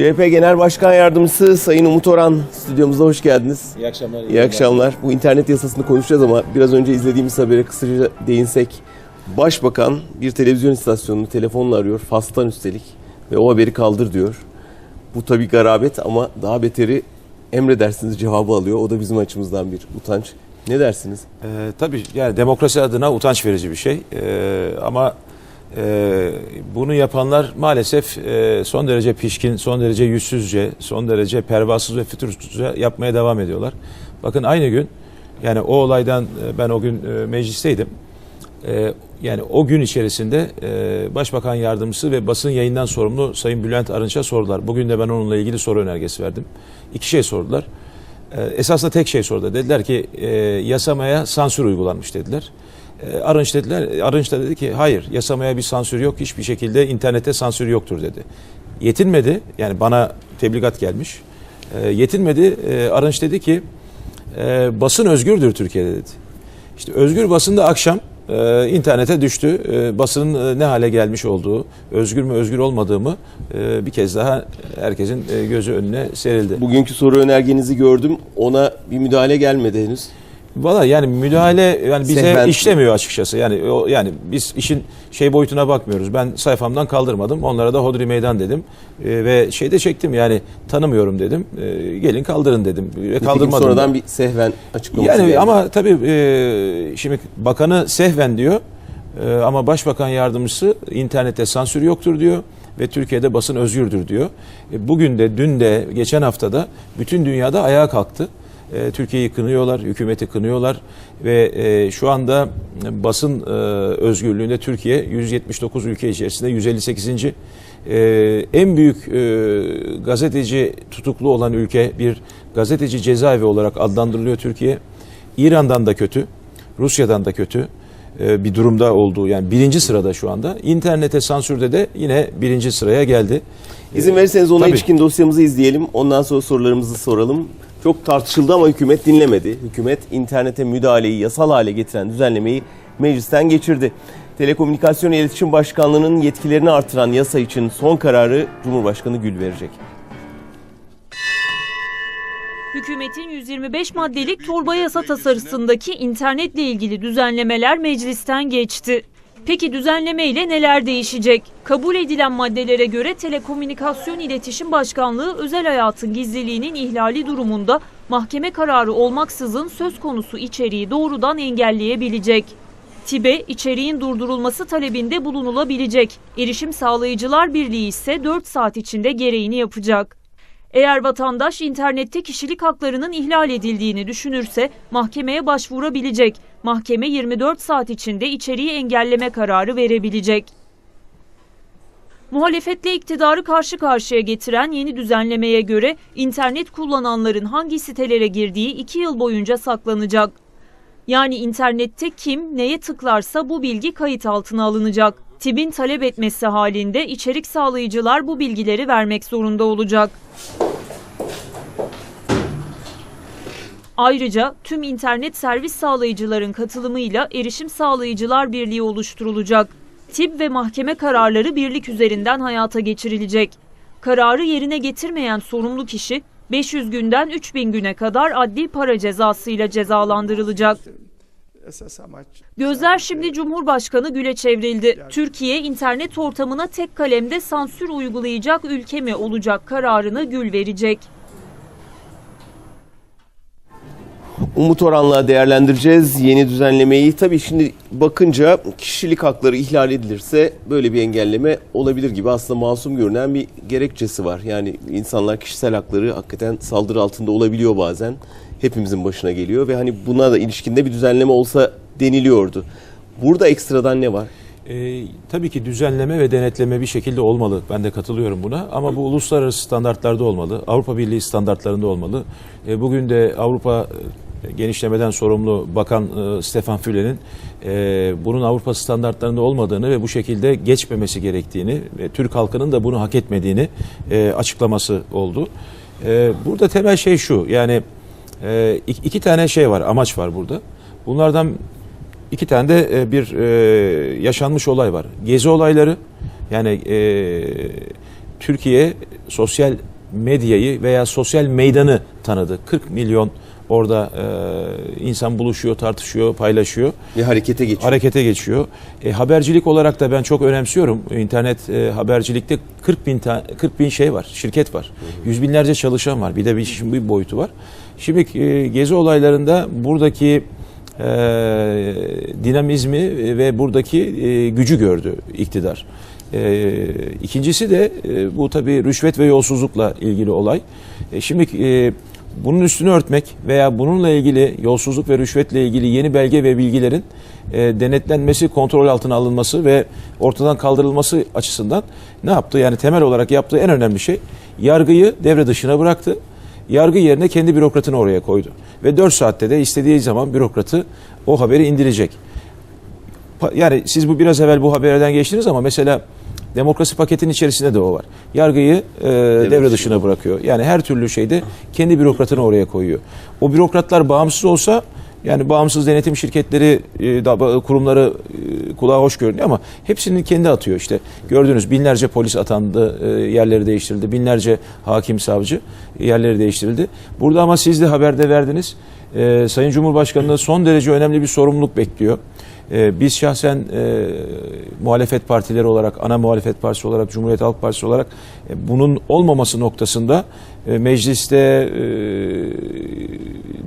CHP Genel Başkan Yardımcısı Sayın Umut Orhan stüdyomuza hoş geldiniz. İyi akşamlar. İyi akşamlar. Bu internet yasasını konuşacağız ama biraz önce izlediğimiz habere kısaca değinsek. Başbakan bir televizyon istasyonunu telefonla arıyor. Fas'tan üstelik. Ve o haberi kaldır diyor. Bu tabii garabet ama daha beteri emredersiniz cevabı alıyor. O da bizim açımızdan bir utanç. Ne dersiniz? Ee, tabii yani demokrasi adına utanç verici bir şey. Ee, ama e, bunu yapanlar maalesef e, son derece pişkin, son derece yüzsüzce, son derece pervasız ve fütursuzca yapmaya devam ediyorlar. Bakın aynı gün yani o olaydan e, ben o gün e, meclisteydim. E, yani o gün içerisinde Başbakan Yardımcısı ve basın yayından sorumlu Sayın Bülent Arınç'a sordular. Bugün de ben onunla ilgili soru önergesi verdim. İki şey sordular. E, esasında tek şey sordu. Dediler ki yasamaya sansür uygulanmış dediler. E, Arınç dediler. Arınç da dedi ki hayır yasamaya bir sansür yok. Hiçbir şekilde internette sansür yoktur dedi. Yetinmedi. Yani bana tebligat gelmiş. E, yetinmedi. E, Arınç dedi ki e, basın özgürdür Türkiye'de dedi. İşte özgür basında akşam e, internete düştü. E, basının e, ne hale gelmiş olduğu, özgür mü özgür olmadığımı e, bir kez daha herkesin e, gözü önüne serildi. Bugünkü soru önergenizi gördüm. Ona bir müdahale gelmedi henüz. Valla yani müdahale yani bize Sehven- işlemiyor açıkçası. Yani o, yani biz işin şey boyutuna bakmıyoruz. Ben sayfamdan kaldırmadım. Onlara da hodri meydan dedim. E, ve şeyde çektim yani tanımıyorum dedim. E, gelin kaldırın dedim. Ve Nitekim kaldırmadım. da. sonradan bir sehven açıklaması Yani geldi. ama tabii e, şimdi bakanı sehven diyor E, ama başbakan yardımcısı internette sansür yoktur diyor ve Türkiye'de basın özgürdür diyor. E, bugün de dün de geçen haftada bütün dünyada ayağa kalktı. E, Türkiye'yi kınıyorlar, hükümeti kınıyorlar ve e, şu anda basın e, özgürlüğünde Türkiye 179 ülke içerisinde 158. E, en büyük e, gazeteci tutuklu olan ülke bir gazeteci cezaevi olarak adlandırılıyor Türkiye. İran'dan da kötü, Rusya'dan da kötü e, bir durumda olduğu yani birinci sırada şu anda. İnternete sansürde de yine birinci sıraya geldi. İzin verirseniz ona Tabii. ilişkin dosyamızı izleyelim. Ondan sonra sorularımızı soralım. Çok tartışıldı ama hükümet dinlemedi. Hükümet internete müdahaleyi yasal hale getiren düzenlemeyi meclisten geçirdi. Telekomünikasyon İletişim Başkanlığı'nın yetkilerini artıran yasa için son kararı Cumhurbaşkanı Gül verecek. Hükümetin 125 maddelik torba yasa tasarısındaki internetle ilgili düzenlemeler meclisten geçti. Peki düzenleme ile neler değişecek? Kabul edilen maddelere göre Telekomünikasyon İletişim Başkanlığı özel hayatın gizliliğinin ihlali durumunda mahkeme kararı olmaksızın söz konusu içeriği doğrudan engelleyebilecek. TİB'e içeriğin durdurulması talebinde bulunulabilecek. Erişim Sağlayıcılar Birliği ise 4 saat içinde gereğini yapacak. Eğer vatandaş internette kişilik haklarının ihlal edildiğini düşünürse mahkemeye başvurabilecek. Mahkeme 24 saat içinde içeriği engelleme kararı verebilecek. Muhalefetle iktidarı karşı karşıya getiren yeni düzenlemeye göre internet kullananların hangi sitelere girdiği 2 yıl boyunca saklanacak. Yani internette kim neye tıklarsa bu bilgi kayıt altına alınacak. TİB'in talep etmesi halinde içerik sağlayıcılar bu bilgileri vermek zorunda olacak. Ayrıca tüm internet servis sağlayıcıların katılımıyla Erişim Sağlayıcılar Birliği oluşturulacak. TİB ve mahkeme kararları birlik üzerinden hayata geçirilecek. Kararı yerine getirmeyen sorumlu kişi 500 günden 3000 güne kadar adli para cezasıyla cezalandırılacak. Esas amaç Gözler şimdi Cumhurbaşkanı Gül'e çevrildi. Türkiye internet ortamına tek kalemde sansür uygulayacak ülke mi olacak kararını Gül verecek. Umut Orhan'la değerlendireceğiz yeni düzenlemeyi. Tabii şimdi bakınca kişilik hakları ihlal edilirse böyle bir engelleme olabilir gibi aslında masum görünen bir gerekçesi var. Yani insanlar kişisel hakları hakikaten saldırı altında olabiliyor bazen. Hepimizin başına geliyor ve hani buna da ilişkinde bir düzenleme olsa deniliyordu. Burada ekstradan ne var? Ee, tabii ki düzenleme ve denetleme bir şekilde olmalı. Ben de katılıyorum buna. Ama bu uluslararası standartlarda olmalı. Avrupa Birliği standartlarında olmalı. Ee, bugün de Avrupa e, genişlemeden sorumlu Bakan e, Stefan Fülle'nin e, bunun Avrupa standartlarında olmadığını ve bu şekilde geçmemesi gerektiğini ve Türk halkının da bunu hak etmediğini e, açıklaması oldu. E, burada temel şey şu. Yani e, iki, tane şey var, amaç var burada. Bunlardan İki tane de e, bir e, yaşanmış olay var. Gezi olayları yani e, Türkiye sosyal medyayı veya sosyal meydanı tanıdı. 40 milyon orada e, insan buluşuyor, tartışıyor, paylaşıyor Ve harekete geçiyor. harekete geçiyor. E, habercilik olarak da ben çok önemsiyorum. İnternet e, habercilikte 40 bin, ta- 40 bin şey var, şirket var. Yüz binlerce çalışan var. Bir de bir işin bir boyutu var. Şimdi e, gezi olaylarında buradaki e, dinamizmi ve buradaki e, gücü gördü iktidar. E, ikincisi de e, bu tabii rüşvet ve yolsuzlukla ilgili olay. E, şimdi e, bunun üstünü örtmek veya bununla ilgili yolsuzluk ve rüşvetle ilgili yeni belge ve bilgilerin e, denetlenmesi, kontrol altına alınması ve ortadan kaldırılması açısından ne yaptı? Yani temel olarak yaptığı en önemli şey yargıyı devre dışına bıraktı. Yargı yerine kendi bürokratını oraya koydu. Ve 4 saatte de istediği zaman bürokratı o haberi indirecek. Yani siz bu biraz evvel bu haberden geçtiniz ama mesela demokrasi paketinin içerisinde de o var. Yargıyı e, devre dışına bırakıyor. Yani her türlü şeyde kendi bürokratını oraya koyuyor. O bürokratlar bağımsız olsa yani bağımsız denetim şirketleri, e, kurumları e, kulağa hoş görünüyor ama hepsinin kendi atıyor işte. Gördünüz binlerce polis atandı, e, yerleri değiştirildi. Binlerce hakim, savcı yerleri değiştirildi. Burada ama siz de haberde verdiniz. Sayın Cumhurbaşkanı'na son derece önemli bir sorumluluk bekliyor. Ee, Biz şahsen e, muhalefet partileri olarak, ana muhalefet partisi olarak, Cumhuriyet Halk Partisi olarak e, bunun olmaması noktasında e, mecliste e,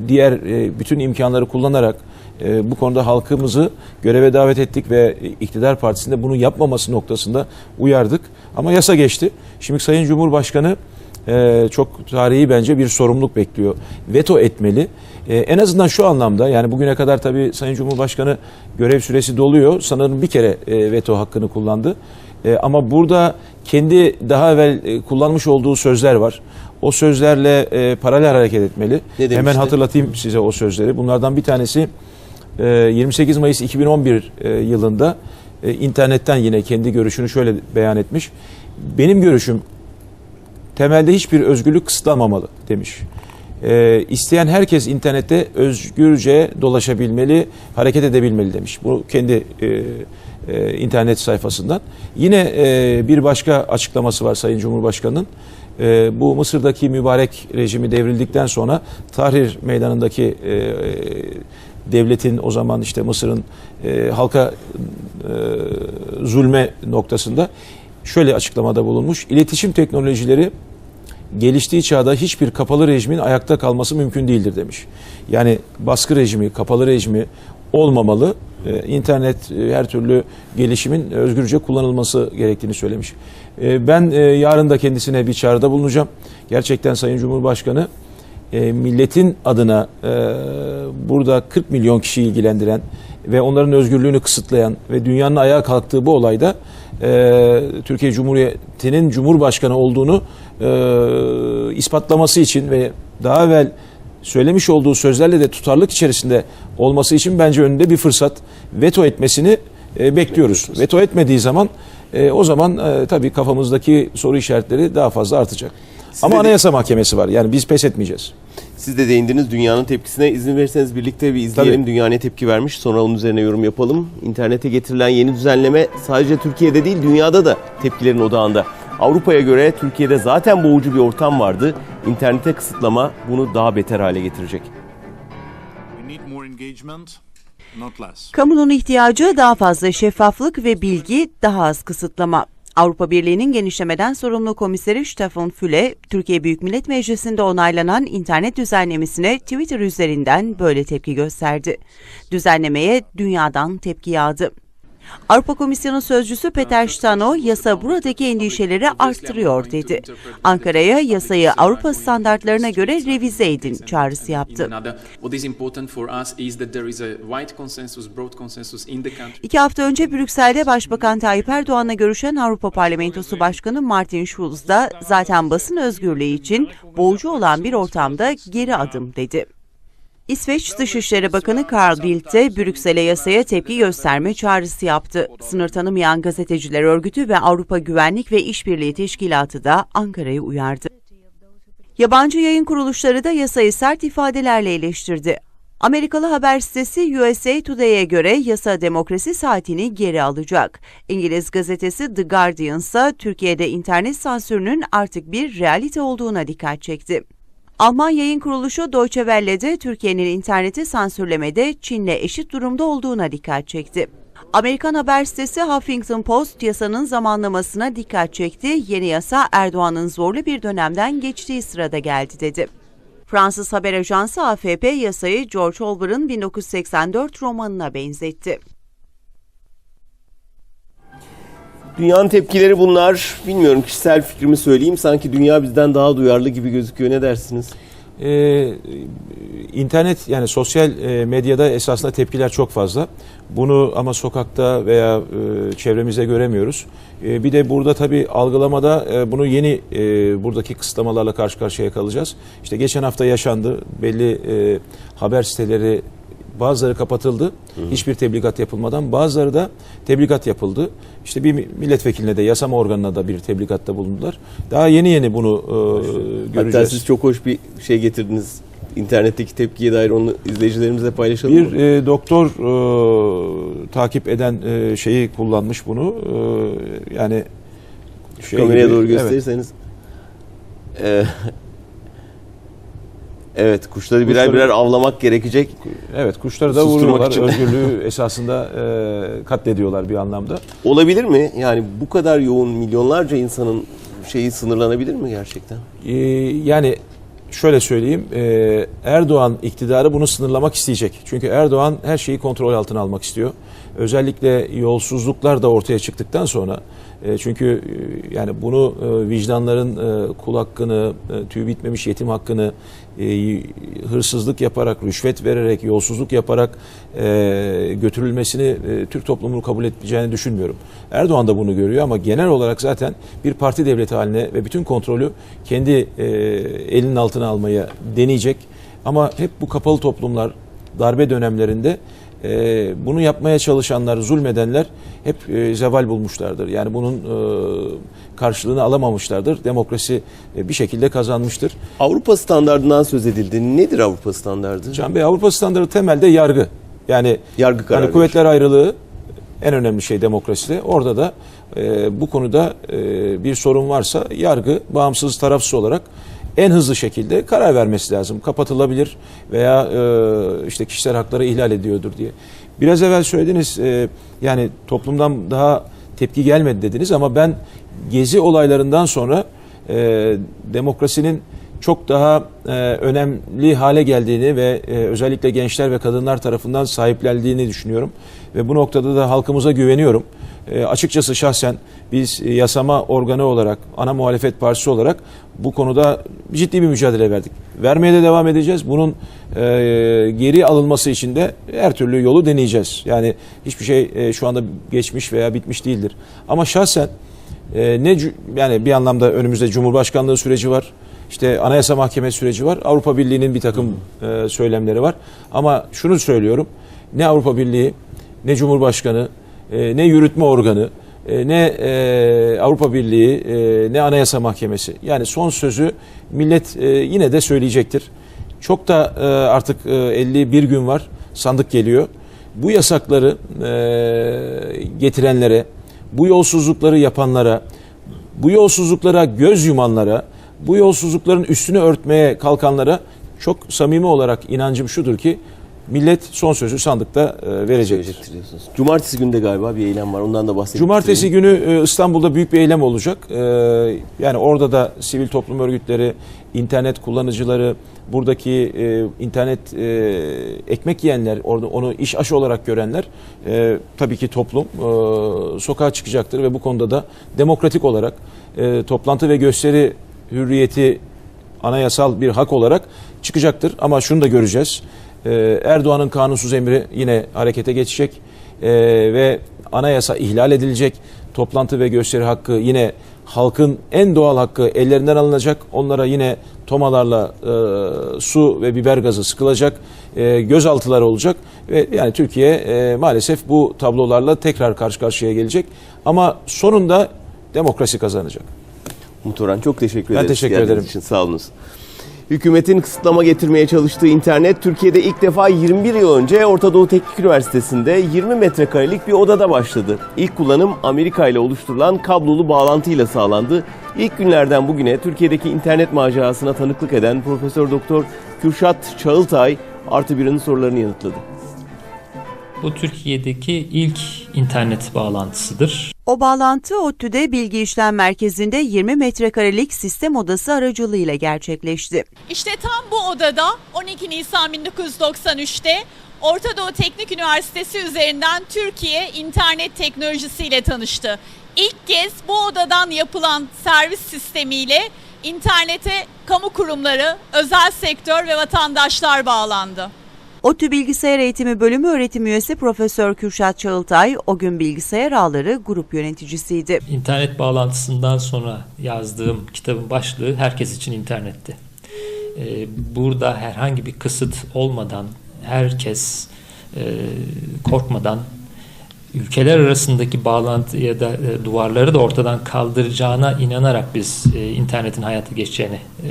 diğer e, bütün imkanları kullanarak e, bu konuda halkımızı göreve davet ettik ve iktidar partisinde bunu yapmaması noktasında uyardık. Ama yasa geçti. Şimdi Sayın Cumhurbaşkanı e, çok tarihi bence bir sorumluluk bekliyor. Veto etmeli. E, en azından şu anlamda yani bugüne kadar tabii Sayın Cumhurbaşkanı görev süresi doluyor. Sanırım bir kere e, veto hakkını kullandı. E, ama burada kendi daha evvel e, kullanmış olduğu sözler var. O sözlerle e, paralel hareket etmeli. Hemen hatırlatayım size o sözleri. Bunlardan bir tanesi e, 28 Mayıs 2011 e, yılında e, internetten yine kendi görüşünü şöyle beyan etmiş. Benim görüşüm temelde hiçbir özgürlük kısıtlanmamalı demiş. Ee, isteyen herkes internette özgürce dolaşabilmeli, hareket edebilmeli demiş. Bu kendi e, e, internet sayfasından. Yine e, bir başka açıklaması var Sayın Cumhurbaşkanı'nın. E, bu Mısır'daki mübarek rejimi devrildikten sonra Tahrir Meydanı'ndaki e, e, devletin o zaman işte Mısır'ın e, halka e, zulme noktasında şöyle açıklamada bulunmuş. İletişim teknolojileri geliştiği çağda hiçbir kapalı rejimin ayakta kalması mümkün değildir demiş. Yani baskı rejimi, kapalı rejimi olmamalı. Ee, İnternet e, her türlü gelişimin özgürce kullanılması gerektiğini söylemiş. Ee, Ben e, yarın da kendisine bir çağrıda bulunacağım. Gerçekten Sayın Cumhurbaşkanı e, milletin adına e, burada 40 milyon kişi ilgilendiren ve onların özgürlüğünü kısıtlayan ve dünyanın ayağa kalktığı bu olayda e, Türkiye Cumhuriyeti'nin Cumhurbaşkanı olduğunu e, ispatlaması için ve daha evvel söylemiş olduğu sözlerle de tutarlılık içerisinde olması için bence önünde bir fırsat veto etmesini e, bekliyoruz. Veto etmediği zaman e, o zaman e, tabii kafamızdaki soru işaretleri daha fazla artacak. Ama de- Anayasa Mahkemesi var. Yani biz pes etmeyeceğiz. Siz de değindiniz dünyanın tepkisine. izin verirseniz birlikte bir izleyelim. Tabii. Dünya ne tepki vermiş sonra onun üzerine yorum yapalım. İnternete getirilen yeni düzenleme sadece Türkiye'de değil dünyada da tepkilerin odağında. Avrupa'ya göre Türkiye'de zaten boğucu bir ortam vardı. İnternete kısıtlama bunu daha beter hale getirecek. Kamunun ihtiyacı daha fazla şeffaflık ve bilgi, daha az kısıtlama. Avrupa Birliği'nin genişlemeden sorumlu komiseri Stefan Füle, Türkiye Büyük Millet Meclisi'nde onaylanan internet düzenlemesine Twitter üzerinden böyle tepki gösterdi. Düzenlemeye dünyadan tepki yağdı. Avrupa Komisyonu sözcüsü Peter Stano, yasa buradaki endişeleri arttırıyor dedi. Ankara'ya yasayı Avrupa standartlarına göre revize edin çağrısı yaptı. İki hafta önce Brüksel'de Başbakan Tayyip Erdoğan'la görüşen Avrupa Parlamentosu Başkanı Martin Schulz da zaten basın özgürlüğü için boğucu olan bir ortamda geri adım dedi. İsveç Dışişleri Bakanı Carl Bildt de Brüksel'e yasaya tepki gösterme çağrısı yaptı. Sınır tanımayan gazeteciler örgütü ve Avrupa Güvenlik ve İşbirliği Teşkilatı da Ankara'yı uyardı. Yabancı yayın kuruluşları da yasayı sert ifadelerle eleştirdi. Amerikalı haber sitesi USA Today'e göre yasa demokrasi saatini geri alacak. İngiliz gazetesi The Guardian ise Türkiye'de internet sansürünün artık bir realite olduğuna dikkat çekti. Alman yayın kuruluşu Deutsche Welle de Türkiye'nin interneti sansürlemede Çin'le eşit durumda olduğuna dikkat çekti. Amerikan haber sitesi Huffington Post yasanın zamanlamasına dikkat çekti. Yeni yasa Erdoğan'ın zorlu bir dönemden geçtiği sırada geldi dedi. Fransız haber ajansı AFP yasayı George Orwell'ın 1984 romanına benzetti. Dünyanın tepkileri bunlar. Bilmiyorum kişisel fikrimi söyleyeyim. Sanki dünya bizden daha duyarlı gibi gözüküyor. Ne dersiniz? Ee, internet yani sosyal e, medyada esasında tepkiler çok fazla. Bunu ama sokakta veya e, çevremize göremiyoruz. E, bir de burada tabii algılamada e, bunu yeni e, buradaki kısıtlamalarla karşı karşıya kalacağız. İşte geçen hafta yaşandı. Belli e, haber siteleri bazıları kapatıldı. Hiçbir tebligat yapılmadan. Bazıları da tebligat yapıldı. İşte bir milletvekiline de yasama organına da bir tebligatta bulundular. Daha yeni yeni bunu e, göreceğiz. Hatta siz çok hoş bir şey getirdiniz. İnternetteki tepkiye dair onu izleyicilerimizle paylaşalım Bir mı? e, doktor e, takip eden e, şeyi kullanmış bunu. E, yani şey Kameraya gibi- doğru evet. gösterirseniz. Ee, evet kuşları birer Kuşları- birer avlamak gerekecek. Evet, kuşları da vuruyorlar. için. Özgürlüğü esasında e, katlediyorlar bir anlamda. Olabilir mi? Yani bu kadar yoğun milyonlarca insanın şeyi sınırlanabilir mi gerçekten? E, yani şöyle söyleyeyim, e, Erdoğan iktidarı bunu sınırlamak isteyecek. Çünkü Erdoğan her şeyi kontrol altına almak istiyor. Özellikle yolsuzluklar da ortaya çıktıktan sonra, e, çünkü e, yani bunu e, vicdanların kul hakkını, tüy bitmemiş yetim hakkını, hırsızlık yaparak, rüşvet vererek, yolsuzluk yaparak götürülmesini Türk toplumunun kabul edeceğini düşünmüyorum. Erdoğan da bunu görüyor ama genel olarak zaten bir parti devleti haline ve bütün kontrolü kendi elinin altına almaya deneyecek. Ama hep bu kapalı toplumlar darbe dönemlerinde e, bunu yapmaya çalışanlar, zulmedenler hep e, zeval bulmuşlardır. Yani bunun e, karşılığını alamamışlardır. Demokrasi e, bir şekilde kazanmıştır. Avrupa standardından söz edildi. Nedir Avrupa standardı? Can Bey Avrupa standartı temelde yargı. Yani Yargı kararı. yani kuvvetler ayrılığı en önemli şey demokraside. Orada da e, bu konuda e, bir sorun varsa yargı bağımsız tarafsız olarak en hızlı şekilde karar vermesi lazım. Kapatılabilir veya e, işte kişiler hakları ihlal ediyordur diye. Biraz evvel söylediniz e, yani toplumdan daha tepki gelmedi dediniz ama ben gezi olaylarından sonra e, demokrasinin çok daha e, önemli hale geldiğini ve e, özellikle gençler ve kadınlar tarafından sahiplendiğini düşünüyorum. Ve bu noktada da halkımıza güveniyorum. E, açıkçası şahsen biz e, yasama organı olarak, ana muhalefet partisi olarak bu konuda ciddi bir mücadele verdik. Vermeye de devam edeceğiz. Bunun e, geri alınması için de her türlü yolu deneyeceğiz. Yani hiçbir şey e, şu anda geçmiş veya bitmiş değildir. Ama şahsen e, ne yani bir anlamda önümüzde Cumhurbaşkanlığı süreci var. İşte Anayasa Mahkemesi süreci var. Avrupa Birliği'nin bir takım e, söylemleri var. Ama şunu söylüyorum. Ne Avrupa Birliği, ne Cumhurbaşkanı, e, ne yürütme organı, e, ne e, Avrupa Birliği, ne Anayasa Mahkemesi. Yani son sözü millet yine de söyleyecektir. Çok da artık e, 51 gün var. Sandık geliyor. Bu yasakları getirenlere, bu yolsuzlukları yapanlara, bu yolsuzluklara göz yumanlara, bu yolsuzlukların üstünü örtmeye kalkanlara çok samimi olarak inancım şudur ki millet son sözü sandıkta e, verecektir. Cumartesi günde galiba bir eylem var. Ondan da bahsedelim. Cumartesi günü e, İstanbul'da büyük bir eylem olacak. E, Yani orada da sivil toplum örgütleri, internet kullanıcıları, buradaki internet ekmek yiyenler, orada onu iş aşı olarak görenler, tabii ki toplum sokağa çıkacaktır ve bu konuda da demokratik olarak toplantı ve gösteri hürriyeti anayasal bir hak olarak çıkacaktır. Ama şunu da göreceğiz. Ee, Erdoğan'ın kanunsuz emri yine harekete geçecek Ee, ve anayasa ihlal edilecek. Toplantı ve gösteri hakkı yine halkın en doğal hakkı ellerinden alınacak. Onlara yine tomalarla e, su ve biber gazı sıkılacak. E, gözaltılar olacak ve yani Türkiye e, maalesef bu tablolarla tekrar karşı karşıya gelecek. Ama sonunda demokrasi kazanacak. Orhan çok teşekkür Ben ederiz. teşekkür geldiğiniz ederim. için sağ olunuz. Hükümetin kısıtlama getirmeye çalıştığı internet Türkiye'de ilk defa 21 yıl önce Orta Doğu Teknik Üniversitesi'nde 20 metrekarelik bir odada başladı. İlk kullanım Amerika ile oluşturulan kablolu bağlantıyla sağlandı. İlk günlerden bugüne Türkiye'deki internet macerasına tanıklık eden Profesör Doktor Kürşat Çağıltay Artı Bir'in sorularını yanıtladı. Bu Türkiye'deki ilk internet bağlantısıdır. O bağlantı ODTÜ'de Bilgi İşlem Merkezi'nde 20 metrekarelik sistem odası aracılığıyla gerçekleşti. İşte tam bu odada 12 Nisan 1993'te Orta Doğu Teknik Üniversitesi üzerinden Türkiye internet teknolojisiyle tanıştı. İlk kez bu odadan yapılan servis sistemiyle internete kamu kurumları, özel sektör ve vatandaşlar bağlandı. ODTÜ Bilgisayar Eğitimi Bölümü öğretim üyesi Profesör Kürşat Çağıltay, o gün bilgisayar ağları grup yöneticisiydi. İnternet bağlantısından sonra yazdığım kitabın başlığı herkes için internetti. Ee, Burada herhangi bir kısıt olmadan herkes e, korkmadan ülkeler arasındaki bağlantı ya da e, duvarları da ortadan kaldıracağına inanarak biz e, internetin hayata geçeceğini e,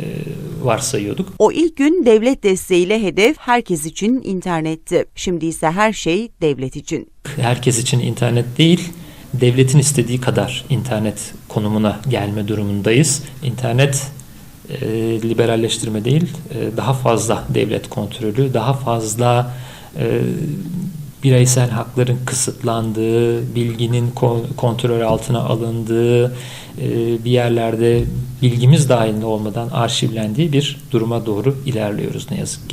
varsayıyorduk. O ilk gün devlet desteğiyle hedef herkes için internetti. Şimdi ise her şey devlet için. herkes için internet değil, devletin istediği kadar internet konumuna gelme durumundayız. İnternet e, liberalleştirme değil, e, daha fazla devlet kontrolü, daha fazla e, bireysel hakların kısıtlandığı, bilginin ko- kontrol altına alındığı, e, bir yerlerde bilgimiz dahilinde olmadan arşivlendiği bir duruma doğru ilerliyoruz ne yazık ki.